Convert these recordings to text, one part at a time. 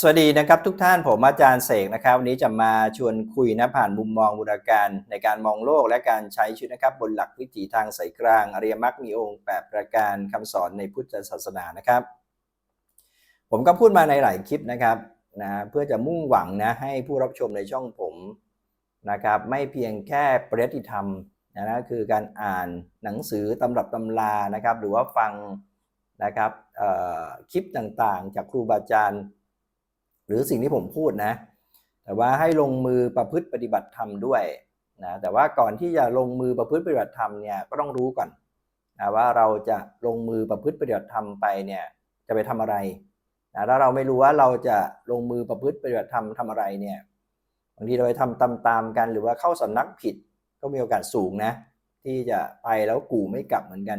สวัสดีนะครับทุกท่านผมอาจารย์เสกนะครับวันนี้จะมาชวนคุยนะผ่านมุมมองบูรการในการมองโลกและการใช้ชีวิตนะครับบนหลักวิถีทางสายกลาง อริยมรรคมีองค์แปดประการคำสอนในพุทธศาสนานะครับ ผมก็พูดมาในหลายคลิปนะครับนะเพื่อจะมุ่งหวังนะให้ผู้รับชมในช่องผมนะครับไม่เพียงแค่ปริยัติธรรมนะนะคือการอ่านหนังสือตำรับตำรานะครับหรือว่าฟังนะครับคลิปต่างๆ จากครูบาอาจารย์ หรือสิ่งที่ผมพูดนะ แต่ว่าให้ลงมือประพฤติปฏิบัติธรรมด้วยนะแต่ว่าก่อนที่จะลงมือประพฤติปฏิบัติธรรมเนี่ยก็ต้องรู้ก่อนนะว่าเราจะลงมือประพฤติปฏิบัติธรรมไปเนี่ยจะไปทำอะไรนะถ้าเราไม่รู้ว่าเราจะลงมือประพฤติปฏิบัติธรรมทำอะไรเนี่ยบางทีเราไปทำตามๆกัน หรือว่าเข้าสำนักผิดก็มีโอกาสสูงนะที่จะไปแล้วกู่ไม่กลับเหมือนกัน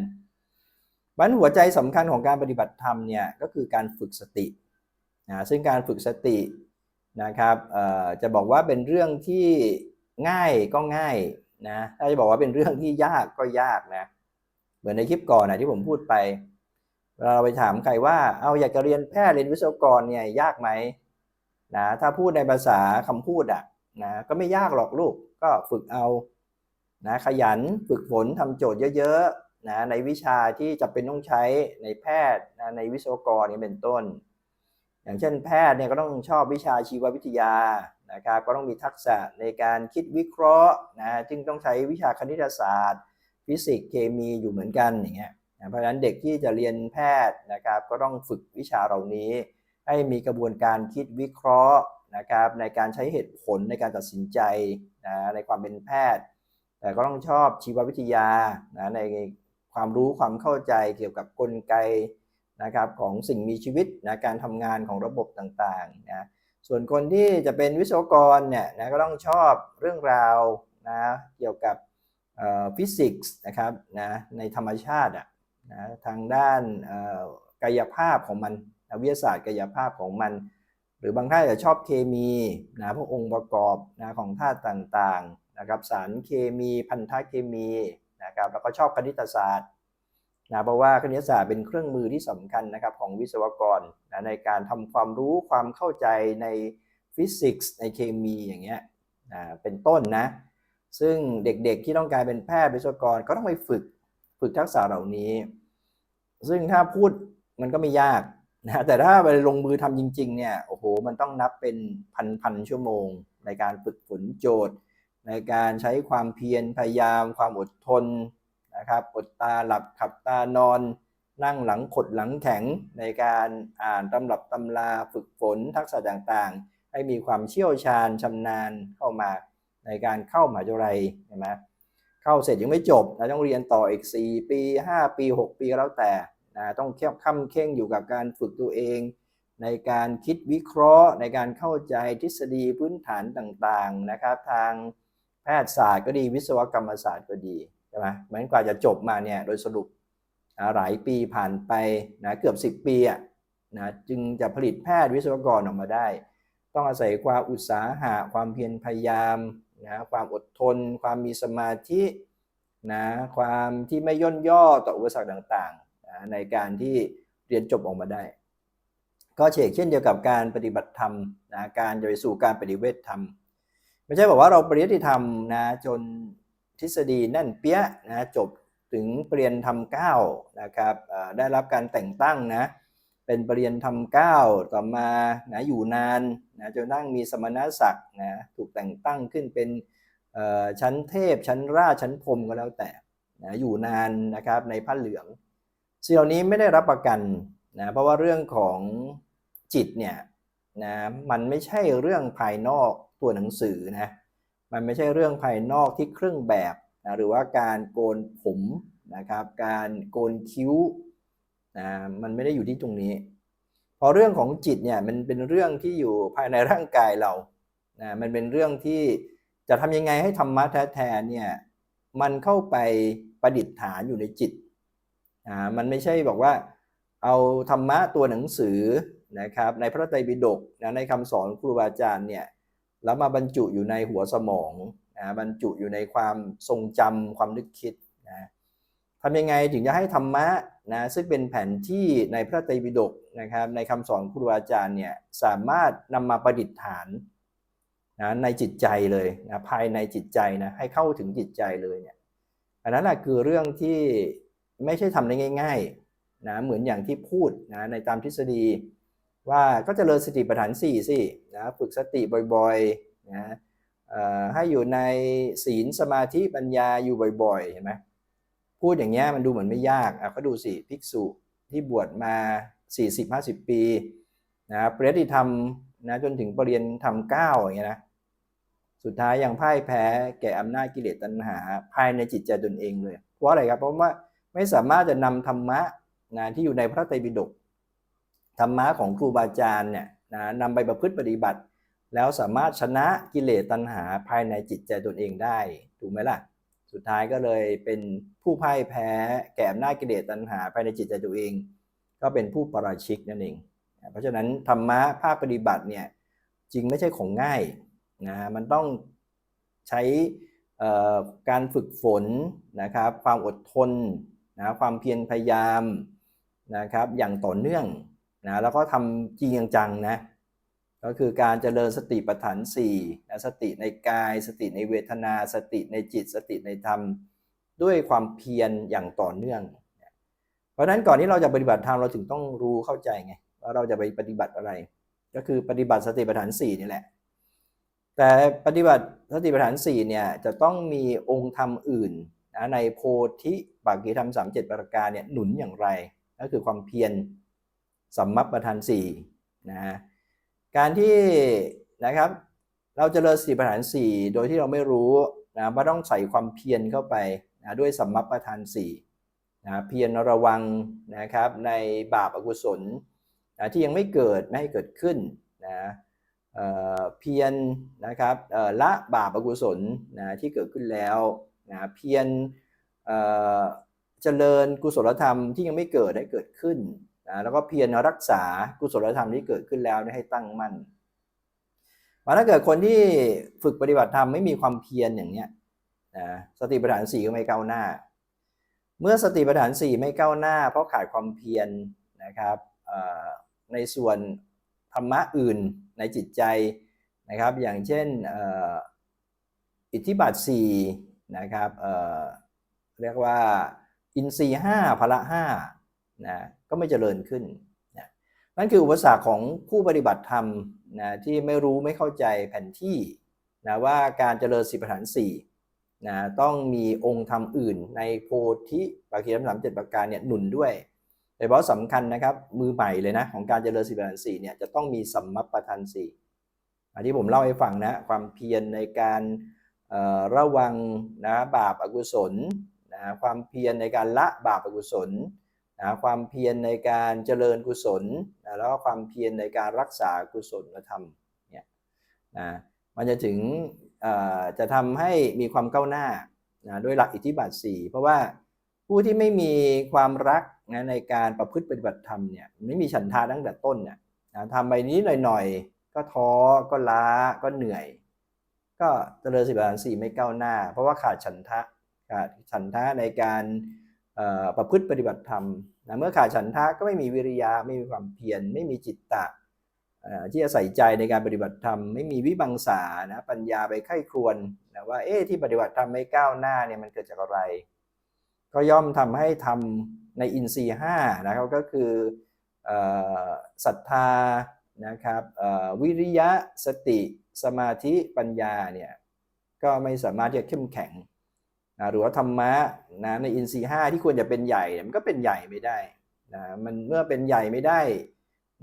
มันหัวใจสำคัญของการปฏิบัติธรรมเนี่ยก็คือการฝึกสติ นะซึ่งการฝึกสตินะครับจะบอกว่าเป็นเรื่องที่ง่ายก็ง่ายนะถ้าจะบอกว่าเป็นเรื่องที่ยากก็ยากนะเหมือนในคลิปก่อนนะที่ผมพูดไป เราไปถามใครว่าเอาอยากจะเรียนแพทย์เรียนวิศวกรเนี่ยยากไหมนะถ้าพูดในภาษาคำพูดอะนะก็ไม่ยากหรอกลูกก็ฝึกเอานะขยันฝึกฝนทำโจทย์เยอะๆนะในวิชาที่จะเป็นต้องใช้ในแพทย์นะในวิศวกรนี่เป็นต้น อย่างเช่นแพทย์เนี่ยก็ต้องชอบวิชาชีววิทยานะครับก็ต้องมีทักษะในการคิดวิเคราะห์นะจึงต้องใช้วิชาคณิตศาสตร์ ฟิสิกส์เคมีอยู่เหมือนกันอย่างเงี้ยเพราะฉะนั้นเด็กที่จะเรียนแพทย์นะครับก็ต้องฝึกวิชาเหล่านี้ ให้มีกระบวนการคิดวิเคราะห์นะครับในการใช้เหตุผลในการตัดสินใจนะในความเป็นแพทย์ แต่ก็ต้องชอบชีววิทยานะในความรู้ความเข้าใจเกี่ยวกับกลไก นะครับของสิ่งมีชีวิตนะการทำงานของระบบต่างๆนะส่วนคนที่จะเป็นวิศวกรเนี่ยนะก็ต้องชอบเรื่องราวนะเกี่ยวกับฟิสิกส์นะครับนะในธรรมชาติอะนะทางด้านกายภาพของมันวิทยาศาสตร์กายภาพของมัน หรือบางท่านจะชอบเคมีนะพวกองค์ประกอบนะของธาตุต่างๆนะครับสารเคมีพันธะเคมีนะครับแล้วก็ชอบคณิตศาสตร์ นะเพราะว่าคณิตศาสตร์เป็นเครื่องมือที่สำคัญนะครับของวิศวกรนะในการทำความรู้ความเข้าใจในฟิสิกส์ในเคมีอย่างเงี้ยนะเป็นต้นนะ ซึ่งเด็กๆที่ต้องการเป็นแพทย์วิศวกรก็ต้องไปฝึกฝึกทักษะเหล่านี้ ซึ่งถ้าพูดมันก็ไม่ยากนะแต่ถ้าไปลงมือทำจริง ๆ เนี่ยโอ้โหมันต้องนับเป็นพันๆชั่วโมง ในการฝึกฝนโจทย์ ในการใช้ความเพียรพยายามความอดทน นะครับอดตาหลับขับตานอน นั่งหลังขดหลังแข็งในการอ่านตำรับตำราฝึกฝนทักษะต่างๆ ให้มีความเชี่ยวชาญชำนาญเข้ามาในการเข้ามหาวิทยาลัยใช่ไหมเข้าเสร็จยังไม่จบนะต้องเรียนต่ออีก 4 ปี 5 ปี 6 ปีก็แล้วแต่นะต้องเข้มข้มเข่งอยู่กับการฝึกตัวเอง ในการคิดวิเคราะห์ ในการเข้าใจทฤษฎีพื้นฐานต่างๆนะครับ ทางแพทยศาสตร์ก็ดีวิศวกรรมศาสตร์ก็ดี ใช่ไหมเหมือนกว่าจะจบมาเนี่ยโดยสรุปหลายปีผ่านไปนะเกือบ 10 ปีอะนะจึงจะผลิตแพทย์วิศวกรออกมาได้ ต้องอาศัยความอุตสาหะความเพียรพยายามนะความอดทน ความมีสมาธินะความที่ไม่ย่นย่อต่ออุปสรรคต่างๆนะในการที่เรียนจบออกมาได้ ก็เช่นเช่นเดียวกับการปฏิบัติธรรมนะการโดยสู่การปฏิเวทธรรม ไม่ใช่บอกว่าเราปริยัติธรรมนะจน ทฤษฎีแน่นเปี้ยนะจบถึงปรริญญาธรรมเก้านะครับได้รับการแต่งตั้งนะเป็นปรริญญาธรรมเก้าต่อมานะอยู่นานนะจนนั่งมีสมณศักดิ์นะถูกแต่งตั้งขึ้นเป็นชั้นเทพชั้นราชชั้นพรมก็แล้วแต่นะอยู่นานนะครับในผ้าเหลืองสิ่งเหล่านี้ไม่ได้รับประกันนะเพราะว่าเรื่องของจิตเนี่ยนะมันไม่ใช่เรื่องภายนอกตัวหนังสือนะ มันไม่ใช่เรื่องภายนอกที่เครื่องแบบนะหรือว่าการโกนผมนะครับ การโกนคิ้วนะมันไม่ได้อยู่ที่ตรงนี้ พอเรื่องของจิตเนี่ยมันเป็นเรื่องที่อยู่ภายในร่างกายเรานะมันเป็นเรื่องที่จะทำยังไงให้ธรรมะแท้ๆเนี่ยมันเข้าไปประดิษฐานอยู่ในจิตนะมันไม่ใช่บอกว่าเอาธรรมะตัวหนังสือนะครับในพระไตรปิฎกนะในคำสอนครูบาอาจารย์เนี่ย แล้วมาบรรจุอยู่ในหัวสมองนะบรรจุอยู่ในความทรงจำความนึกคิดนะทำยังไงถึงจะให้ธรรมะนะซึ่งเป็นแผนที่ในพระไตรปิฎกนะครับ ในคำสอนครูอาจารย์เนี่ยสามารถนำมาประดิษฐานนะในจิตใจเลยนะภายในจิตใจนะให้เข้าถึงจิตใจเลยเนี่ยอันนั้นแหละคือเรื่องที่ไม่ใช่ทำได้ง่ายๆนะเหมือนอย่างที่พูดนะในตามทฤษฎี ว่าก็จเจริญสติปัฏฐาน4สินะฝึกสติบ่อยๆนะให้อยู่ในศีลสมาธิปัญญาอยู่บ่อยๆเห็นไหมพูดอย่างเงี้ยมันดูเหมือนไม่ยากอะก็ดูสิภิกษุที่บวชมา 40-50 ปีนะปริยัติธรรมนะจนถึงปรริญญาธรรมเก้าอย่างเงี้ยนะสุดท้ายยังพ่ายแพ้แก่อำนาจกิเลสตัณหา ภายในจิตใจตนเองเลย เพราะอะไรครับเพราะว่าไม่สามารถจะนำธรรมะนะที่อยู่ในพระไตรปิฎก ธรรมะของครูบาอาจารย์เนี่ยนะนำไปประพฤติปฏิบัติ แล้วสามารถชนะกิเลสตัณหาภายในจิตใจตนเองได้ ถูกไหมล่ะ สุดท้ายก็เลยเป็นผู้พ่ายแพ้แก่อำนาจกิเลสตัณหาภายในจิตใจตัวเอง ก็เป็นผู้ปราชิกนั่นเอง เพราะฉะนั้นธรรมะภาคปฏิบัติเนี่ยจริงไม่ใช่ของง่ายนะมันต้องใช้การฝึกฝนนะครับความอดทนนะความเพียรพยายามนะครับอย่างต่อเนื่อง นะแล้วก็ทำจริงจังนะก็คือการเจริญสติปัฏฐาน4นะสติในกาย สติในเวทนา สติในจิต สติในธรรม ด้วยความเพียรอย่างต่อเนื่อง เพราะฉะนั้นก่อนที่เราจะปฏิบัติธรรมเราถึงต้องรู้เข้าใจไงว่าเราจะไปปฏิบัติอะไร ก็คือปฏิบัติสติปัฏฐาน4นี่แหละ แต่ปฏิบัติสติปัฏฐาน4เนี่ยจะต้องมีองค์ธรรมอื่นนะในโพธิปักกิธรรมสามเจ็ดประการเนี่ยหนุนอย่างไร ก็คือความเพียร สัมมัปประธานสี่นะการที่นะครับเราจเจริญสีประธานสี่โดยที่เราไม่รู้นะว่าต้องใส่ความเพียรเข้าไปนะด้วยสัมมัปประธานสี่นะเพียรระวังนะครับในบาปอกุศลนะที่ยังไม่เกิดไม่ให้เกิดขึ้นนะเเพียรนะครับละบาปอกุศลนะที่เกิดขึ้นแล้วนะเพียรเจริญกุศลธรรมที่ยังไม่เกิดให้เกิดขึ้น นะแล้วก็เพียรรักษากุศลธรรมที่เกิดขึ้นแล้วให้ตั้งมั่นมาถ้าเกิดคนที่ฝึกปฏิบัติธรรมไม่มีความเพียรอย่างเนี้ยนะสติปัฏฐานสี่ก็ไม่ก้าวหน้า เมื่อสติปัฏฐานสี่ไม่ก้าวหน้า เพราะขาดความเพียรนะครับในส่วนธรรมะอื่นในจิตใจนะครับ อย่างเช่นอิทธิบาทสี่นะครับเรียกว่าอินทรีห้าพละห้า นะก็ไม่เจริญขึ้นนะนั่นคืออุปสรรคของผู้ปฏิบัติธรรมนะที่ไม่รู้ไม่เข้าใจแผนที่นะว่าการเจริญสิบประฐานสี่นะต้องมีองค์ธรรมอื่นในโพธิปากีธรรมสามเจ็ดประการเนี่ยหนุนด้วยโดยเฉพาะสำคัญนะครับมือใหม่เลยนะของการเจริญสิบประฐานสี่เนี่ยจะต้องมีสัมมัปปทานสี่อันที่ผมเล่าให้ฟังนะความเพียรในการระวังนะบาปอกุศลนะความเพียรในการละบาปอกุศล นะความเพียรในการเจริญกุศลนะแล้วก็ความเพียรในการรักษากุศลธรรมเนี่ยนะมันจะถึงจะทำให้มีความก้าวหน้านะด้วยหลักอิทธิบาท 4 เพราะว่าผู้ที่ไม่มีความรักนะในการประพฤติปฏิบัติธรรมเนี่ยไม่มีฉันทาตั้งแต่ต้นเนี่ยนะทำไปนี้หน่อยๆ ก็ท้อก็ล้าก็เหนื่อย ก็เจริญสิบาทสี่ไม่ก้าวหน้า เพราะว่าขาดฉันทะขาดฉันทะในการ ประพฤติปฏิบัติธรรมนะเมื่อขาดฉันทะก็ไม่มีวิริยะไม่มีความเพียรไม่มีจิตตะที่จะใส่ใจในการปฏิบัติธรรม ไม่มีวิบังสานะปัญญาไปไข้ครวนนะว่าเอ๊ะที่ปฏิบัติธรรมไม่ก้าวหน้าเนี่ยมันเกิดจากอะไร ก็ย่อมทำให้ทำในอินทรีย์ห้านะครับก็คือศรัทธานะครับวิริยะสติสมาธิปัญญาเนี่ยก็ไม่สามารถที่จะเข้มแข็ง นะหรือว่าธรรมะนะในอินทรีย์ห้าที่ควรจะเป็นใหญ่มันก็เป็นใหญ่ไม่ได้นะมันเมื่อเป็นใหญ่ไม่ได้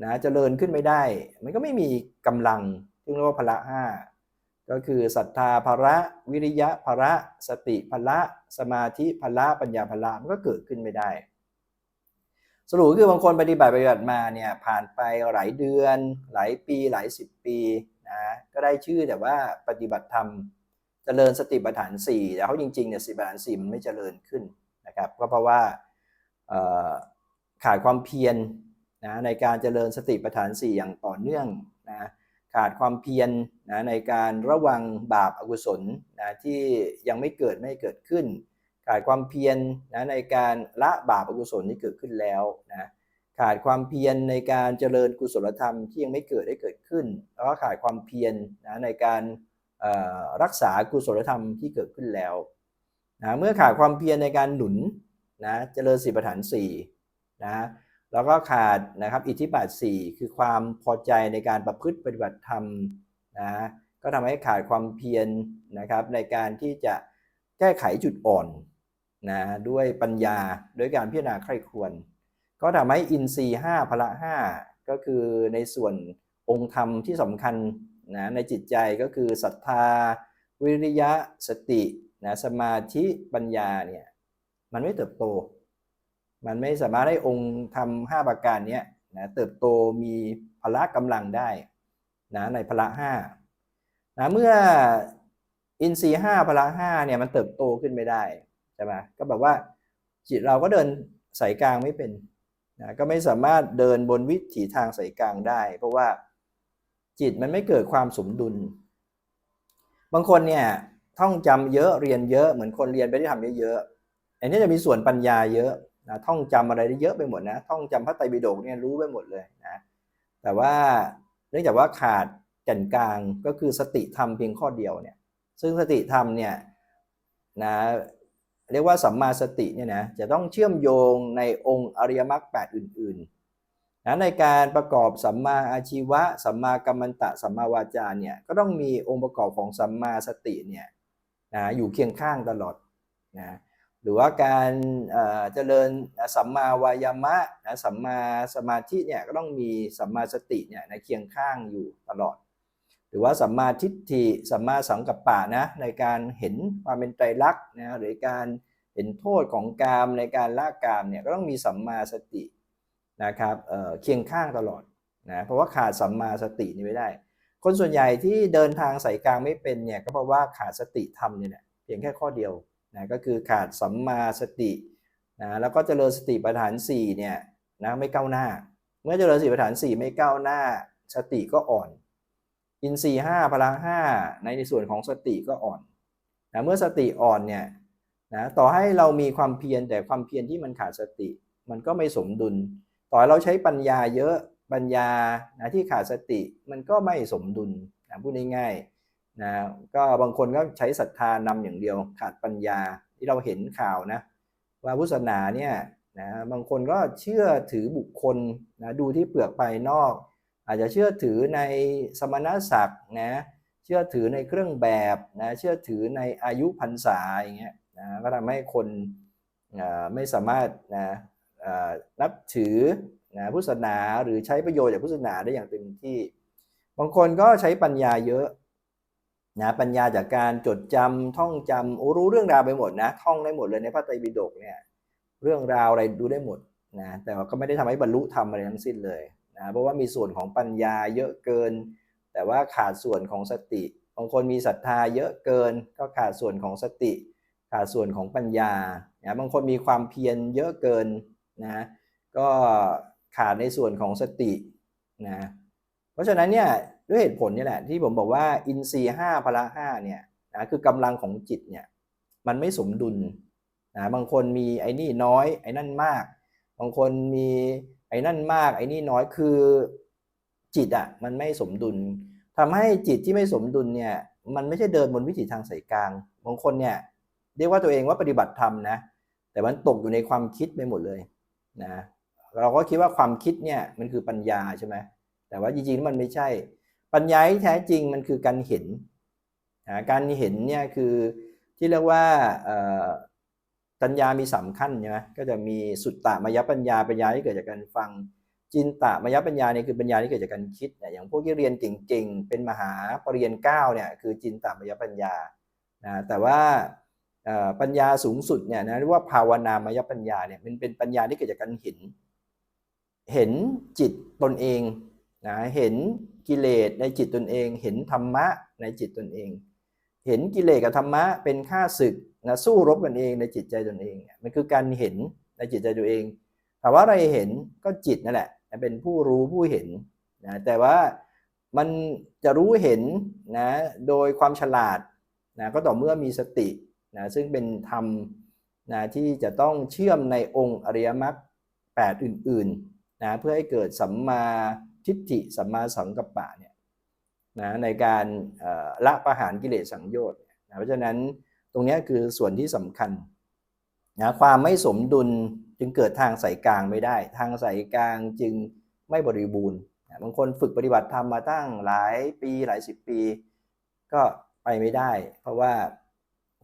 นะเจริญขึ้นไม่ได้ มันก็ไม่มีกำลังซึ่งเรียกว่าพละห้าก็คือศรัทธาภระวิริยะภระสติภละสมาธิภละปัญญาภละมันก็เกิดขึ้นไม่ได้ สรุปคือบางคนปฏิบัติปฏิบัติมาเนี่ยผ่านไปหลายเดือน หลายปีหลายสิบปีนะก็ได้ชื่อแต่ว่าปฏิบัติธรรม เจริญสติปัฏฐาน4แต่เขาจริงๆเนี่ยสติปัฏฐาน4มันไม่เจริญขึ้นนะครับก็เพราะว่าขาดความเพียรนะในการเจริญสติปัฏฐาน4อย่างต่อเนื่องนะขาดความเพียรนะในการระวังบาปอกุศลนะที่ยังไม่เกิดไม่เกิดขึ้น ขาดความเพียรนะในการละบาปอกุศลที่เกิดขึ้นแล้วนะขาดความเพียรในการเจริญกุศลธรรมที่ยังไม่เกิดได้เกิดขึ้น แล้วก็ขาดความเพียรนะในการ รักษากุศลธรรมที่เกิดขึ้นแล้วนะเมื่อขาดความเพียรในการหนุนนะเจริญสีประฐานสี่นะแล้วก็ขาดนะครับอิทธิบาทสี่คือความพอใจในการประพฤติปฏิบัติธรรมนะก็ทำให้ขาดความเพียรนะครับในการที่จะแก้ไขจุดอ่อนนะด้วยปัญญาด้วยการพิจารณาใคร่ควญก็ทำให้อินทรีย์5พละ5ก็คือในส่วนองค์ธรรมที่สำคัญ นะในจิตใจก็คือศรัทธา วิริยะสตินะสมาธิปัญญาเนี่ยมันไม่เติบโต มันไม่สามารถให้องค์ธรรม5ประการเนี้ยนะเติบโตมีพละกำลังได้นะในพละ5นะเมื่ออินทรีย์5พละ5เนี่ยมันเติบโตขึ้นไม่ได้ใช่ไหมก็แบบว่าจิตเราก็เดินสายกลางไม่เป็นนะก็ไม่สามารถเดินบนวิถีทางสายกลางได้ เพราะว่า จิตมันไม่เกิดความสมดุล บางคนเนี่ยท่องจำเยอะเรียนเยอะเหมือนคนเรียนไปได้ทำเยอะๆอันนี้จะมีส่วนปัญญาเยอะนะท่องจำอะไรได้เยอะไปหมดนะ ท่องจำพระไตรปิฎกเนี่ยรู้ไปหมดเลยนะแต่ว่าเนื่องจากว่าขาดแก่นกลางก็คือสติธรรมเพียงข้อเดียวเนี่ยซึ่งสติธรรมเนี่ยนะเรียกว่าสัมมาสติเนี่ยนะจะต้องเชื่อมโยงในองค์อริยมรรคแปดอื่น ๆ นะในการประกอบสัมมาอาชีวะ สัมมากัมมันตะ สัมมาวาจาเนี่ยก็ต้องมีองค์ประกอบของสัมมาสติเนี่ยนะอยู่เคียงข้างตลอดนะหรือว่าการเอ่อเจริญสัมมาวายามะนะสัมมาสมาธิเนี่ยก็ต้องมีสัมมาสติเนี่ยในเคียงข้างอยู่ตลอด หรือว่าสัมมาทิฏฐิสัมมาสังกัปปะนะในการเห็นความเป็นไตรลักษณ์นะหรือการเห็นโทษของกามในการละกามเนี่ยก็ต้องมีสัมมาสติ นะครับเเคียงข้างตลอดนะเพราะว่าขาดสัมมาสตินี่ไม่ได้ คนส่วนใหญ่ที่เดินทางสายกลางไม่เป็นเนี่ยก็เพราะว่าขาดสติธรรมเนี่ยแหละเพียงแค่ข้อเดียวนะก็คือขาดสัมมาสตินะแล้วก็เจริญสติปัฏฐาน4เนี่ยนะไม่ก้าวหน้า เมื่อเจริญสติปัฏฐาน 4 ไม่ก้าวหน้า สติก็อ่อน อินทรีย์ห้าพละห้าในในส่วนของสติก็อ่อนนะเมื่อสติอ่อนเนี่ยนะต่อให้เรามีความเพียรแต่ความเพียรที่มันขาดสติ มันก็ไม่สมดุล ต่อเราใช้ปัญญาเยอะปัญญานะที่ขาดสติมันก็ไม่สมดุลนะพูดง่ายๆนะก็บางคนก็ใช้ศรัทธานำอย่างเดียว ขาดปัญญาที่เราเห็นข่าวนะว่าพุทธศาสนาเนี่ยนะบางคนก็เชื่อถือบุคคลนะดูที่เปลือกภายนอก อาจจะเชื่อถือในสมณศักดิ์นะเชื่อถือในเครื่องแบบนะเชื่อถือในอายุพรรษาอย่างเงี้ยนะก็ทำให้คนไม่สามารถนะ นับถือนะพุทธศาสนาหรือใช้ประโยชน์จากพุทธศาสนาได้อย่างเต็มที่ บางคนก็ใช้ปัญญาเยอะนะปัญญาจากการจดจำท่องจำโอ้รู้เรื่องราวไปหมดนะท่องได้หมดเลยในพระไตรปิฎกเนี่ยเรื่องราวอะไรดูได้หมดนะแต่ว่าก็ไม่ได้ทำให้บรรลุธรรมอะไรทั้งสิ้นเลยนะเพราะว่ามีส่วนของปัญญาเยอะเกิน แต่ว่าขาดส่วนของสติบางคนมีศรัทธาเยอะเกิน ก็ขาดส่วนของสติ ขาดส่วนของปัญญานะบางคนมีความเพียรเยอะเกิน นะก็ขาดในส่วนของสตินะเพราะฉะนั้นเนี่ยด้วยเหตุผลนี่แหละที่ผมบอกว่าอินทรีย์ห้าพละห้าเนี่ยนะคือกำลังของจิตเนี่ยมันไม่สมดุลนะบางคนมีไอ้นี่น้อยไอ้นั่นมาก บางคนมีไอ้นั่นมากไอ้นี่น้อยคือจิตอะมันไม่สมดุลทำให้จิตที่ไม่สมดุลเนี่ยมันไม่ใช่เดินบนวิถีทางสายกลางบางคนเนี่ยเรียกว่าตัวเองว่าปฏิบัติธรรมนะแต่มันตกอยู่ในความคิดไปหมดเลย นะเราก็คิดว่าความคิดเนี่ยมันคือปัญญาใช่ไหมแต่ว่าจริงๆมันไม่ใช่ ปัญญาที่แท้จริงมันคือการเห็นนะการเห็นเนี่ยคือที่เรียกว่าปัญญามีสามขั้นใช่ไหมก็จะมีสุตตมยปัญญาปัญญาที่เกิดจากการฟังจินตมยปัญญาเนี่ยคือปัญญาที่เกิดจากการคิดเนี่ยอย่างพวกที่เรียนเก่งๆเป็นมหาปรริญญาเก้าเนี่ยคือจินตมยปัญญานะแต่ว่า ปัญญาสูงสุดเนี่ยนะเรียกว่าภาวนามยปัญญาเนี่ยมันเป็นปัญญาที่เกิดจากการเห็น เห็นจิตตนเองนะเห็นกิเลสในจิตตนเอง เห็นธรรมะในจิตตนเอง เห็นกิเลสกับธรรมะเป็นค่าศึกนะสู้รบกันเองในจิตใจตนเอง มันคือการเห็นในจิตใจตัวเองถามว่าอะไรเห็นก็จิตนั่นแหละเป็นผู้รู้ผู้เห็นนะแต่ว่ามันจะรู้เห็นนะโดยความฉลาดนะก็ต่อเมื่อมีสติ นะซึ่งเป็นธรรมนะที่จะต้องเชื่อมในองค์อริยมรรคแปดอื่นๆนะเพื่อให้เกิดสัมมาทิฏฐิสัมมาสังกัปปะเนี่ยนะในการละประหารกิเลสสังโยชน์นะเพราะฉะนั้นตรงนี้คือส่วนที่สำคัญนะความไม่สมดุลจึงเกิดทางสายกลางไม่ได้ ทางสายกลางจึงไม่บริบูรณ์นะบางคนฝึกปฏิบัติธรรมมาตั้งหลายปีหลายสิบปี ก็ไปไม่ได้ เพราะว่า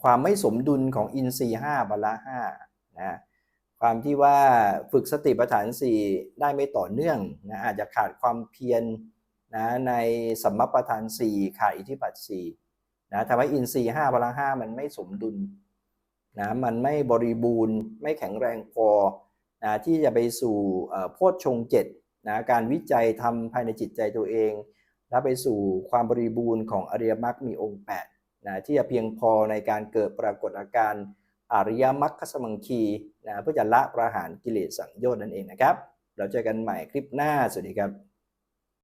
ความไม่สมดุลของอินทรีย์ห้าบละห้านะความที่ว่าฝึกสติปัฏฐานสี่ได้ไม่ต่อเนื่องนะอาจจะขาดความเพียรนะในสัมมปทานสี่ขาดอิทธิปัตสี่นะทำให้อินทรีย์ห้าบละห้ามันไม่สมดุลนะมันไม่บริบูรณ์ไม่แข็งแรงพอนะที่จะไปสู่โพชฌงเจ็ดนะการวิจัยทำภายในจิตใจตัวเอง แล้วไปสู่ความบริบูรณ์ของอริยมรรคมีองค์ 8 นะที่จะเพียงพอในการเกิดปรากฏอาการอริยมรรคสมังคีนะเพื่อจะละประหารกิเลสสังโยชน์นั่นเองนะครับ เราเจอกันใหม่คลิปหน้า สวัสดีครับ